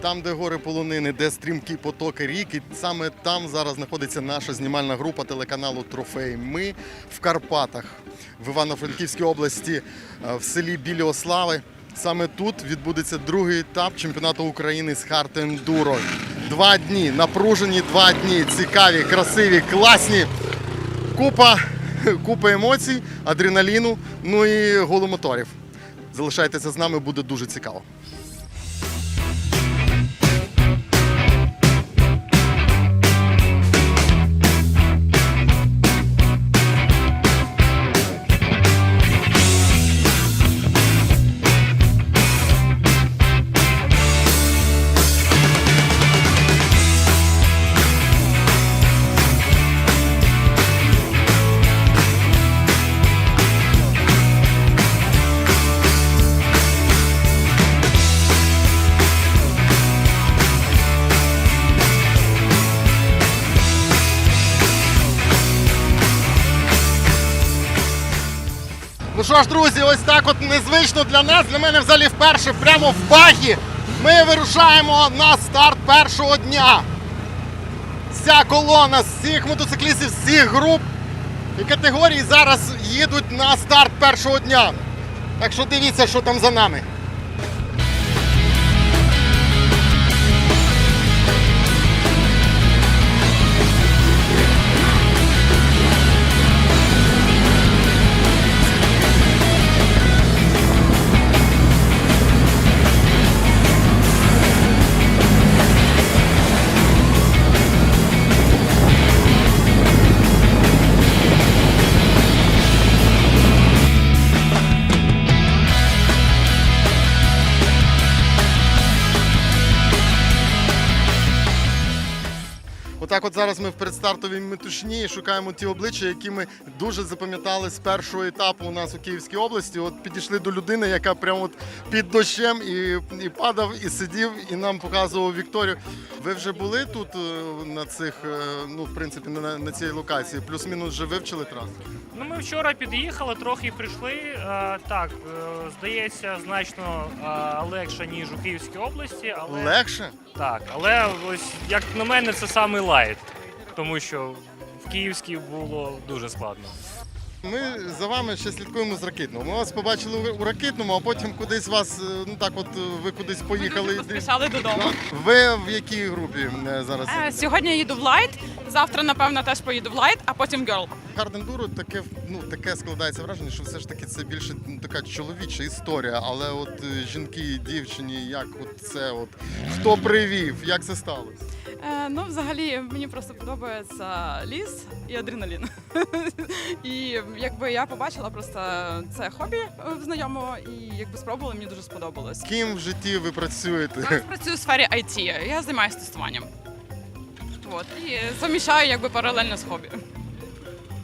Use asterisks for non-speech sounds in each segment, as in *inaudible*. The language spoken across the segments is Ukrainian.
там, де гори полонини, де стрімкі потоки рік. І саме там зараз знаходиться наша знімальна група телеканалу Трофей. Ми в Карпатах, в Івано-Франківській області, е, в селі Біліослави. Саме тут відбудеться другий етап чемпіонату України з хард ендуро. Два дні, напружені два дні, цікаві, красиві, класні. Купа, *laughs* купа емоцій, адреналіну, ну і голомоторів. Залишайтеся з нами, буде дуже цікаво. Що ж, друзі, ось так от незвично для нас. Для мене взагалі вперше прямо в багі. Ми вирушаємо на старт першого дня. Вся колона з всіх мотоциклістів, всіх груп і категорій зараз їдуть на старт першого дня. Так що дивіться, що там за нами. Отак, от зараз ми в предстартовій метушні і шукаємо ті обличчя, які ми дуже запам'ятали з першого етапу у нас у Київській області. От підійшли до людини, яка прямо от під дощем і, і падав, і сидів, і нам показував Вікторію. Ви вже були тут е, на цих, е, ну в принципі, на, на цій локації? Плюс-мінус вже вивчили трасу? Ну, ми вчора під'їхали, трохи прийшли. Е, так, здається, значно е, легше, ніж у Київській області, але Легше? Так, але ось як на мене, це самий лайт, тому що в Київській було дуже складно. Ми за вами ще слідкуємо з ракитного. Ми вас побачили у- у ракитному, а потім кудись вас, е, ну так, от е, ви кудись поїхали. Дуже поспішали додому. Ви в якій групі е, зараз? Е, Сьогодні їду в лайт. Завтра, напевно, теж поїду в лайт, а потім герл. Хардендуру таке, ну, таке складається враження, що все ж таки це більше ну, така чоловіча історія, але от жінки дівчині, як от це, от хто привів, як це сталося? Е, ну, взагалі, мені просто подобається ліс і адреналін. *laughs* і якби я побачила просто це хобі в знайомого, і якби спробувала, мені дуже сподобалось. Ким в житті ви працюєте? Я працюю у сфері IT, я займаюся тестуванням. От, і заміщаю якби паралельно з хобі.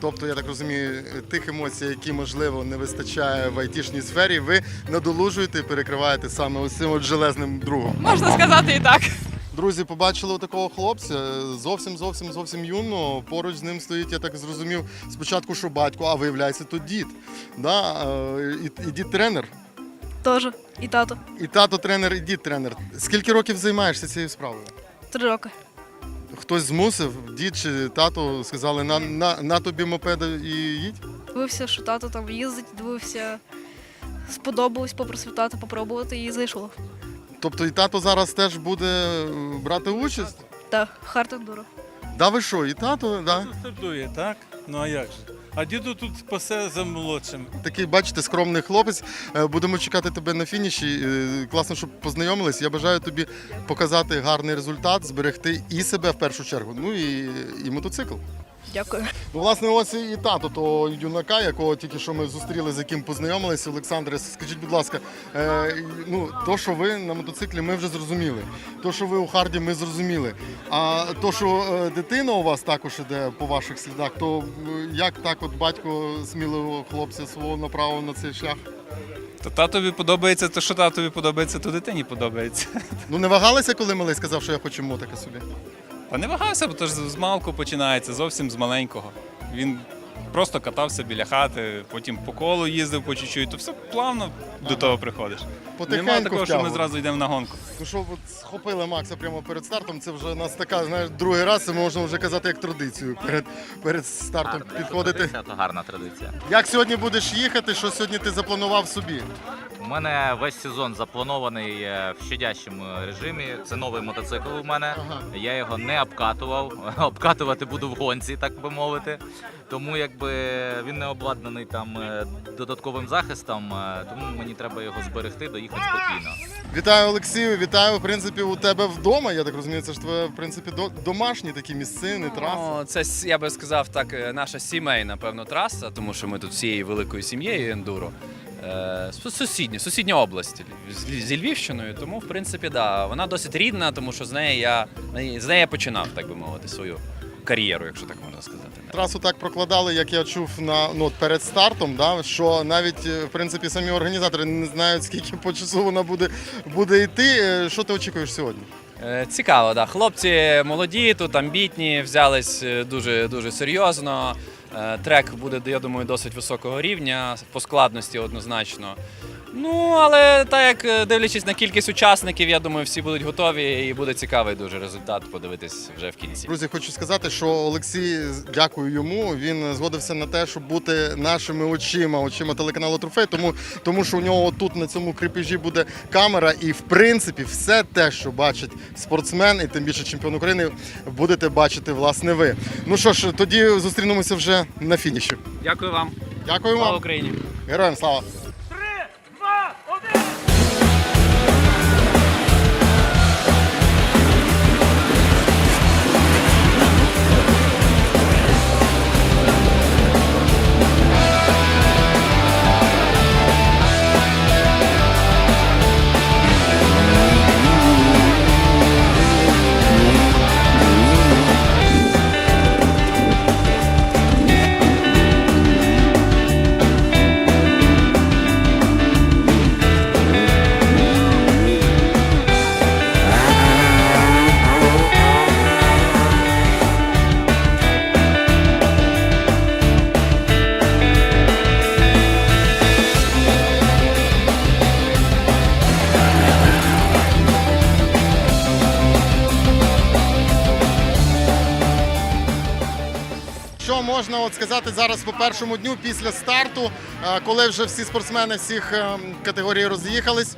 Тобто, я так розумію, тих емоцій, які можливо не вистачає в айтішній сфері, ви надолужуєте і перекриваєте саме ось цим от железним другом. Можна сказати і так. Друзі, побачили такого хлопця зовсім зовсім зовсім юного. Поруч з ним стоїть, я так зрозумів, спочатку, що батько, а виявляється, то дід. Да? е, І, і дід тренер. Теж. І тато. І тато тренер, і дід тренер. Скільки років займаєшся цією справою? Три роки. Хтось змусив, дід чи тато сказали, на, на, на тобі мопеда і їдь. Дивився, що тато там їздить, дивився. Сподобалось попросив тата попробувати і зайшло. Тобто і тато зараз теж буде е, брати участь? Так, хард ендуро. Да ви що, і тато, да? Стартує, так? Ну а як же? А діду тут пасе за молодшим. Такий, бачите, скромний хлопець. Е, Будемо чекати тебе на фініші. Е, Класно, щоб познайомились. Я бажаю тобі показати гарний результат, зберегти і себе в першу чергу, ну і, і мотоцикл. Дякую. Ну, власне, ось і тато того юнака, якого тільки що ми зустріли, з яким познайомилися. Олександре, скажіть, будь ласка, е, ну то, що ви на мотоциклі, ми вже зрозуміли. То, що ви у харді, ми зрозуміли. А то, що е, дитина у вас також іде по ваших слідах, то е, як так, от батько сміливого хлопця свого направив на цей шлях? То татові подобається, то що татові подобається, то дитині подобається. Ну не вагалися, коли малий сказав, що я хочу мотика собі. А не вагався, бо то ж з малку починається, зовсім з маленького. Він просто катався біля хати, потім по колу їздив по чуть-чуть, то все плавно до того приходиш. Потихеньку Нема такого, що ми втягував. зразу йдемо на гонку. Ну що, от схопили Макса прямо перед стартом. Це вже у нас така, знаєш, другий раз, це можна вже казати як традицію перед, перед стартом Гарна підходити. Традиція, то гарна традиція. Як сьогодні будеш їхати? Що сьогодні ти запланував собі? У мене весь сезон запланований е, в щадящому режимі. Це новий мотоцикл у мене. Ага. Я його не обкатував. *laughs* Обкатувати буду в гонці, так би мовити. Тому якби він не обладнаний там е, додатковим захистом, е, тому мені треба його зберегти, доїхати спокійно. Вітаю Олексію, вітаю в принципі у тебе вдома. Я так розумію, це ж твоє в принципі до- домашні такі місцини, траси. Ну, це я би сказав так, е, наша сімейна певно траса, тому що ми тут всією великою сім'єю ендуро. Су- Сусідні, сусідня область з- зі Львівщиною, тому в принципі да, вона досить рідна, тому що з неї я з неї я починав, так би мовити, свою кар'єру, якщо так можна сказати. Трасу так прокладали, як я чув на ну перед стартом, да, що навіть е, в принципі самі організатори не знають, скільки по часу вона буде, буде йти. Е, Що ти очікуєш сьогодні? Е, Цікаво, да. Хлопці молоді, тут амбітні, взялись дуже дуже серйозно. Трек буде, я думаю, досить високого рівня, по складності однозначно. Ну, але так як е, дивлячись на кількість учасників, я думаю, всі будуть готові і буде цікавий дуже результат подивитись вже в кінці. Друзі, хочу сказати, що Олексій, дякую йому. Він згодився на те, щоб бути нашими очима, очима телеканалу Трофей, тому, тому що у нього тут на цьому кріпежі буде камера, і в принципі все те, що бачить спортсмен, і тим більше чемпіон України, будете бачити власне ви. Ну що ж, тоді зустрінемося вже на фініші. Дякую вам. Дякую Слава Україні! героям слава! От сказати зараз по першому дню після старту, е, коли вже всі спортсмени всіх е, категорій роз'їхались?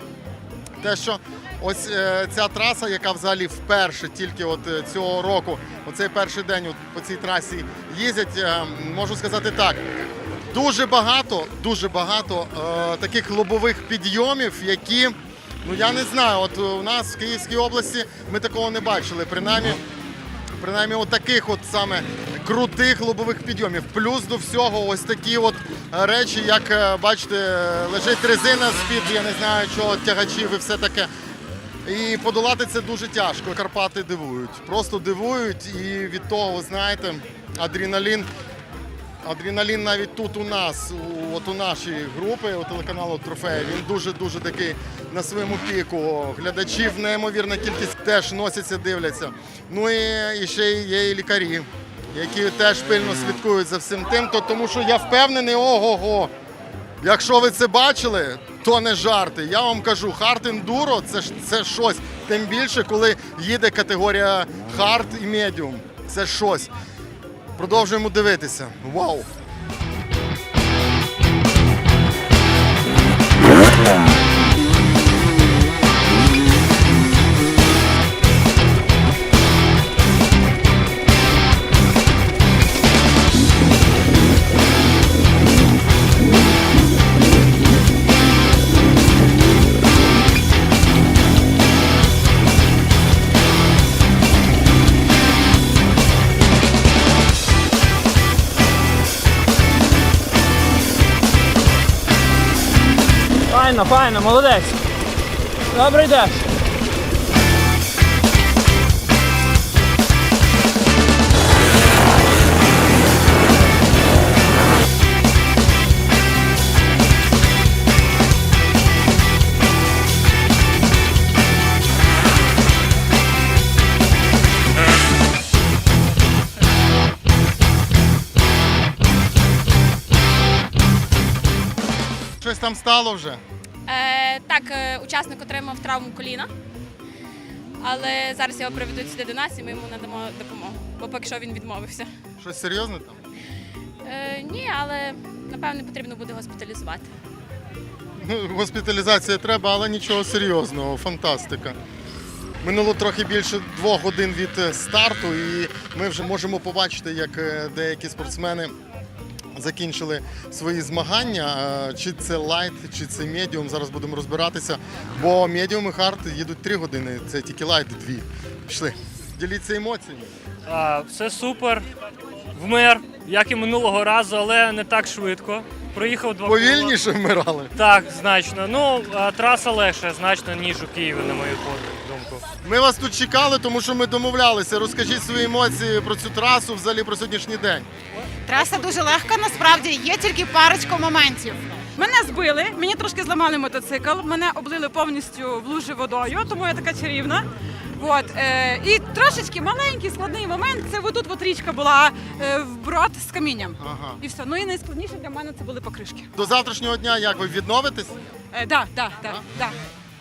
Те, що ось е, ця траса, яка взагалі вперше тільки от цього року, оцей перший день от по цій трасі їздять, можу сказати так. Дуже багато, дуже багато е, таких лобових підйомів, які, ну я не знаю, от у нас в Київській області ми такого не бачили. Принаймні, принаймні от таких от саме крутих лобових підйомів. Плюс до всього ось такі от е, речі, як е, бачите, лежить резина з-під, я не знаю, чого тягачів і все таке. І подолати це дуже тяжко. Карпати дивують. Просто дивують. І від того, ви знаєте, адреналін. Адреналін навіть тут у нас, от у нашій групи, у телеканалу Трофея, він дуже-дуже такий на своєму піку. Глядачів неймовірна кількість теж носяться, дивляться. Ну і, і ще є і лікарі, які теж пильно слідкують за всім тим, то, тому що я впевнений, ого-го. Якщо ви це бачили, то не жарти. Я вам кажу, хард ендуро це це щось. Тим більше, коли їде категорія хард і медіум. Це щось. Продовжуємо дивитися. Вау! Рівно, файно, молодець. Добре йдеш. Щось там стало вже. Е, так, е, учасник отримав травму коліна, але зараз його приведуть сюди до нас і ми йому надамо допомогу, бо поки що він відмовився. Щось серйозне там? Е, ні, але напевне потрібно буде госпіталізувати. Ну, Госпіталізація треба, але нічого серйозного. Фантастика. Минуло трохи більше двох годин від старту, і ми вже можемо побачити, як деякі спортсмени закінчили свої змагання. Е, Чи це лайт, чи це медіум. Зараз будемо розбиратися. Бо медіум і хард їдуть три години, це тільки лайт дві. Пішли. Діліться емоціями. А, все супер. Вмер, як і минулого разу, але не так швидко. Проїхав два кола. Повільніше вмирали. Так, значно. Ну, траса легша, значно, ніж у Києві, на мою думку. Ми вас тут чекали, тому що ми домовлялися. Розкажіть свої емоції про цю трасу, взагалі про сьогоднішній день. Траса дуже легка, насправді є тільки парочку моментів. Мене збили, мені трошки зламали мотоцикл, мене облили повністю в лужі водою, тому я така чарівна. От, е, і трошечки маленький складний момент. Це отут от річка була е, вброд з камінням. Ага. І все. Ну і найскладніше для мене це були покришки. До завтрашнього дня як ви відновитесь? Е, да, да, да, да.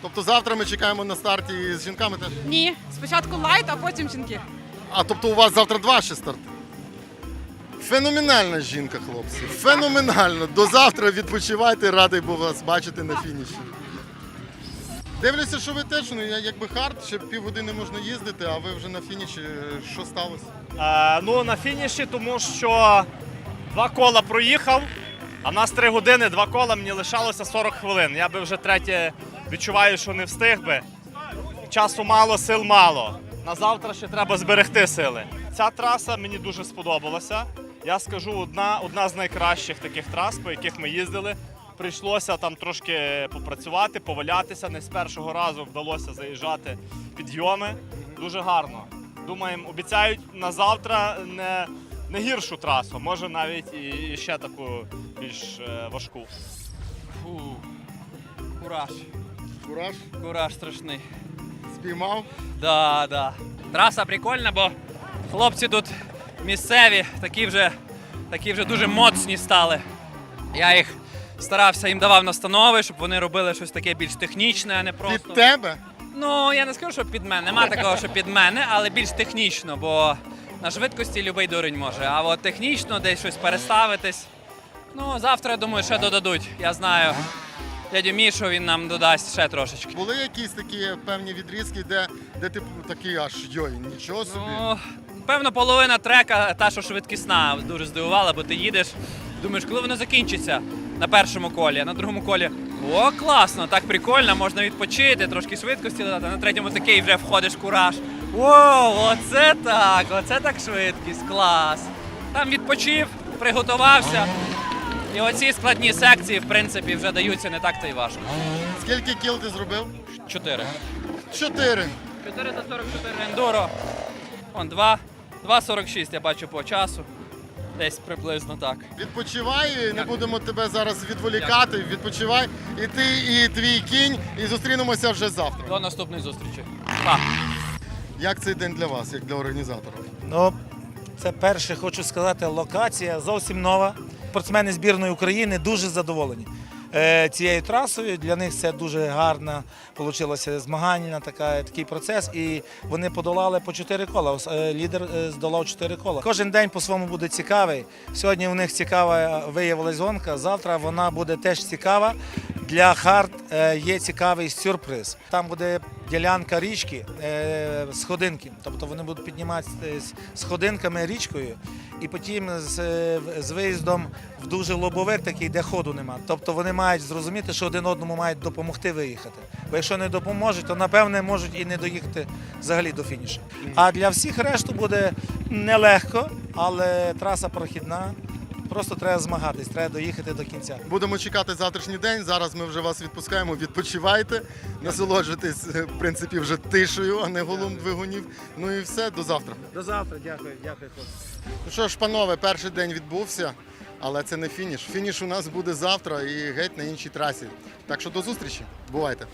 Тобто завтра ми чекаємо на старті з жінками теж. Ні, спочатку лайт, а потім жінки. А тобто у вас завтра два ще старти? Феноменальна жінка, хлопці. Феноменально. До завтра відпочивайте, радий був вас бачити на фініші. Дивлюся, що ви теж, ну я- якби хард, ще півгодини можна їздити, а ви вже на фініші. Що сталося? Е, ну, на фініші, тому що два кола проїхав, а в нас три години, два кола, мені лишалося 40 хвилин. Я би вже третє відчуваю, що не встиг би. Часу мало, сил мало. На завтра ще треба зберегти сили. Ця траса мені дуже сподобалася. Я скажу, одна, одна з найкращих таких трас, по яких ми їздили. Прийшлося там трошки попрацювати, повалятися. Не з першого разу вдалося заїжджати підйоми. Дуже гарно. Думаємо, обіцяють на завтра не, не гіршу трасу, може навіть і, і ще таку більш е, важку. Фу. Кураж. Кураж Кураж страшний. спіймав. Да, да. Траса прикольна, бо хлопці тут місцеві, такі вже, такі вже дуже моцні стали. Я їх старався їм давав настанови, щоб вони робили щось таке більш технічне, а не просто. Під тебе? Ну, я не скажу, що під мене. Нема такого, що під мене, але більш технічно, бо на швидкості любий дурень може. А от технічно десь щось переставитись. Ну, завтра, я думаю, ще додадуть. Я знаю. Дядю Мішу він нам додасть ще трошечки. Були якісь такі певні відрізки, де, де ти такий аж йой, нічого собі. Ну, певно, половина трека, та, що швидкісна, дуже здивувала, бо ти їдеш, думаєш, коли воно закінчиться на першому колі, а на другому колі. О, класно, так прикольно, можна відпочити, трошки швидкості додати. На третьому такий вже входиш в кураж. О, оце так, оце так швидкість, клас. Там відпочив, приготувався. І оці складні секції, в принципі, вже даються не так то й важко. Скільки кіл ти зробив? Чотири. Чотири. 444 ендуро. Вон 2. 2,46 я бачу по часу. Десь приблизно так. Відпочивай, не будемо тебе зараз відволікати. Відпочивай. І ти, і твій кінь, і зустрінемося вже завтра. До наступної зустрічі. Па. Як цей день для вас, як для організатора? Ну, це перше, хочу сказати, локація зовсім нова. Спортсмени збірної України дуже задоволені цією трасою. Для них це дуже гарна вийшло змагання, така, такий процес. І вони подолали по чотири кола. Е, Лідер е, здолав чотири кола. Кожен день по-своєму буде цікавий. Сьогодні у них цікава виявилась гонка. Завтра вона буде теж цікава. Для хард е, є цікавий сюрприз. Там буде ділянка річки, е, сходинки. Тобто вони будуть підніматися сходинками річкою, і потім з, е, з виїздом в дуже лобовик такий, де ходу нема. Тобто вони мають зрозуміти, що один одному мають допомогти виїхати. Бо якщо не допоможуть, то напевне можуть і не доїхати взагалі до фінішу. А для всіх решту буде нелегко, але траса прохідна. Просто треба змагатись, треба доїхати до кінця. Будемо чекати завтрашній день. Зараз ми вже вас відпускаємо. Відпочивайте, насолоджуйтесь, е, в принципі, вже тишею, а не голом двигунів. Ну і все, до завтра. До завтра, дякую, дякую, хлопці. Ну що ж, панове, перший день відбувся, але це не фініш. Фініш у нас буде завтра і геть на іншій трасі. Так що до зустрічі. Бувайте.